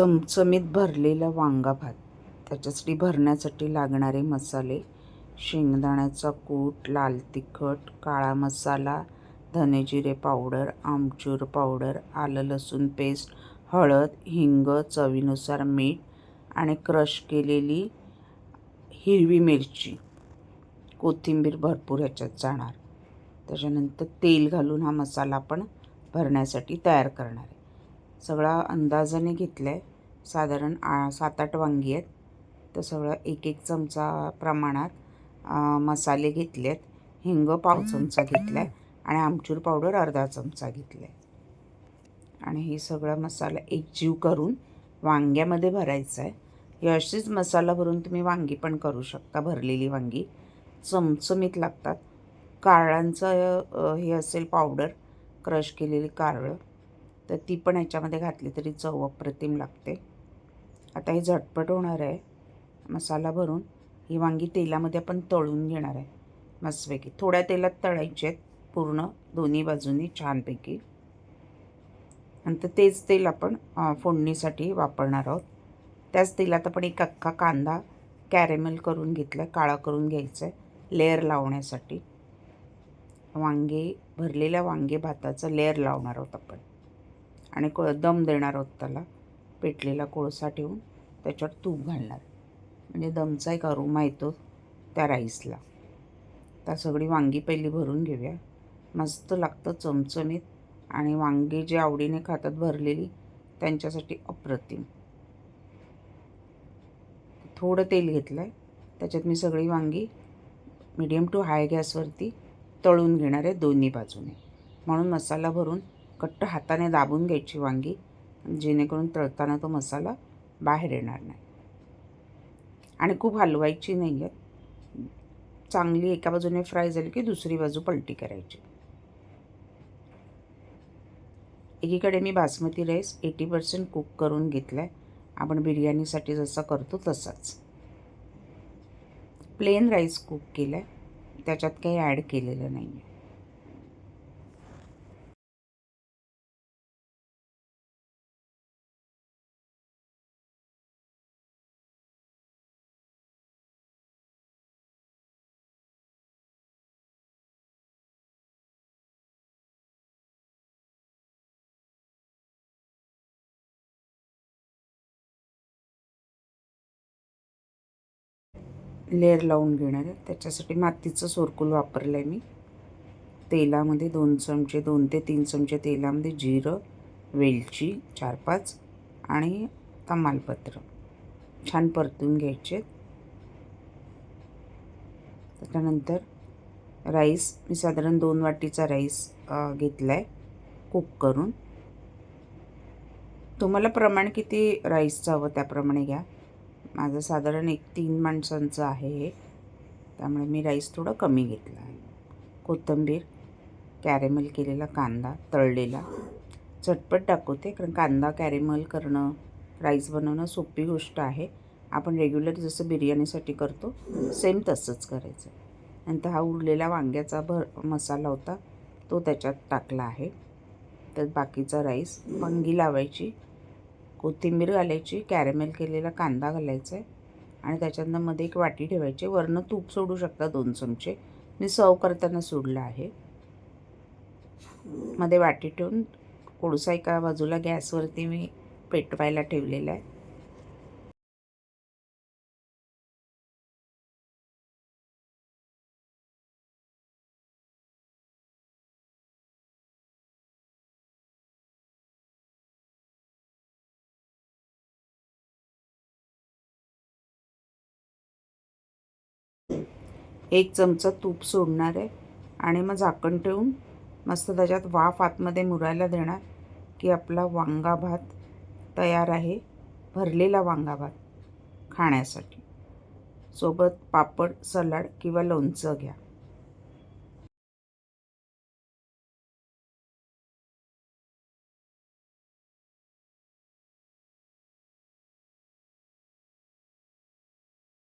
चमचमीत भरलेला वांगा भात. त्याच्यासाठी भरण्यासाठी लागणारे मसाले शेंगदाण्याचा कूट लाल तिखट काळा मसाला धनेजिरे पावडर आमचूर पावडर आलं लसूण पेस्ट हळद हिंग चवीनुसार मीठ आणि क्रश केलेली हिरवी मिरची. कोथिंबीर भरपूर ह्याच्यात जाणार. त्याच्यानंतर तेल घालून हा मसाला आपण भरण्यासाठी तयार करणार आहे. सगळा अंदाजाने घेतला आहे साधारण आ सात आठ वांगी आहेत. तर सगळं एक एक चमचा प्रमाणात मसाले घेतले आहेत हिंग पाव चमचा घेतला आहे आणि आमचूर पावडर अर्धा चमचा घेतला आहे आणि हे सगळं मसाला एकजीव करून वांग्यामध्ये भरायचं आहे. हे अशीच मसाला भरून तुम्ही वांगी पण करू शकता भरलेली वांगी. चमचमीत लागतात. कारळांचं हे असेल पावडर क्रश केलेली कारळं तर ती पण ह्याच्यामध्ये घातली तरी चव अप्रतिम लागते. आता हे झटपट होणार आहे. मसाला भरून ही वांगी तेलामध्ये आपण तळून घेणार आहे. मस्तपैकी. थोड्या तेलात तळायचे आहेत. पूर्ण दोन्ही बाजूंनी छानपैकी. नंतर तेच तेल आपण फोडणीसाठी वापरणार आहोत. त्याच तेलात आपण एक अख्खा कांदा कॅरेमेल करून घेतला आहे काळा करून घ्यायचा आहे. लेअर लावण्यासाठी. वांगे भरलेल्या वांगे भाताचं लेअर लावणार आहोत आपण. आणि को दम देणार आहोत त्याला. पेटलेला कोळसा ठेवून त्याच्यावर तूप घालणार. म्हणजे दमचा एक अरोमा येतो त्या राईसला त्या सगळी वांगी पहिली भरून घेऊया. मस्त लागतं चमचमीत आणि वांगी जे आवडीने खातात भरलेली त्यांच्यासाठी अप्रतिम. थोडं तेल घेतलं आहे त्याच्यात मी सगळी वांगी मीडियम टू हाय गॅसवरती तळून घेणार आहे दोन्ही बाजूने. म्हणून मसाला भरून कट्ट हाताने दाबून घ्यायची वांगी. जेणेकरून तळताना तो मसाला बाहेर येणार नाही. आणि खूप हलवायची नाही आहे चांगली एका बाजूने फ्राय झाली की दुसरी बाजू पलटी करायची. एकीकडे मी basmati rice eighty percent cook करून घेतला आहे आपण बिर्याणीसाठी जसा करतो तसाच. प्लेन राईस कुक केला आहे त्याच्यात काही ॲड केलेलं नाही आहे लेअर लावून घेणार आहे. त्याच्यासाठी मातीचं सोरकूल वापरलं आहे मी. तेलामध्ये दोन चमचे दोन ते तीन चमचे तेलामध्ये जिरं वेलची चार पाच आणि तमालपत्र. छान परतून घ्यायचे त्याच्यानंतर राईस मी साधारण दोन वाटीचा राईस घेतला आहे कुक करून. तुम्हाला प्रमाण किती राईसचं हवं त्याप्रमाणे घ्या. माझं साधारण एक तीन माणसांचं आहे हे. त्यामुळे मी राईस थोडं कमी घेतला आहे. कोथिंबीर कॅरेमल केलेला कांदा तळलेला. चटपट दाखवते कारण कांदा कॅरेमल करणं राईस बनवणं सोपी गोष्ट आहे. आपण रेग्युलर जसं बिर्याणीसाठी करतो सेम तसंच करायचं. नंतर हा उरलेला वांग्याचा भर मसाला होता तो त्याच्यात टाकला आहे. तर बाकीचा राईस वांगी लावायची कोथिंबीर घालायची कॅरेमेल केलेला कांदा घालायचा आहे आणि त्याच्यातनं मध्ये एक वाटी ठेवायची वरनं तूप सोडू शकता दोन चमचे. मी सर्व करताना सोडलं आहे. मध्ये वाटी ठेवून कोळसा एका बाजूला गॅसवरती मी पेटवायला ठेवलेला आहे. एक चमचा तूप सोडणार आहे आणि मग झाकण ठेवून मस्त त्याच्यात वाफ आतमध्ये मुरायला देणार की आपला वांगा भात तयार आहे भरलेला वांगा भात खाण्यासाठी. सोबत पापड सलाड किंवा लोणचं घ्या.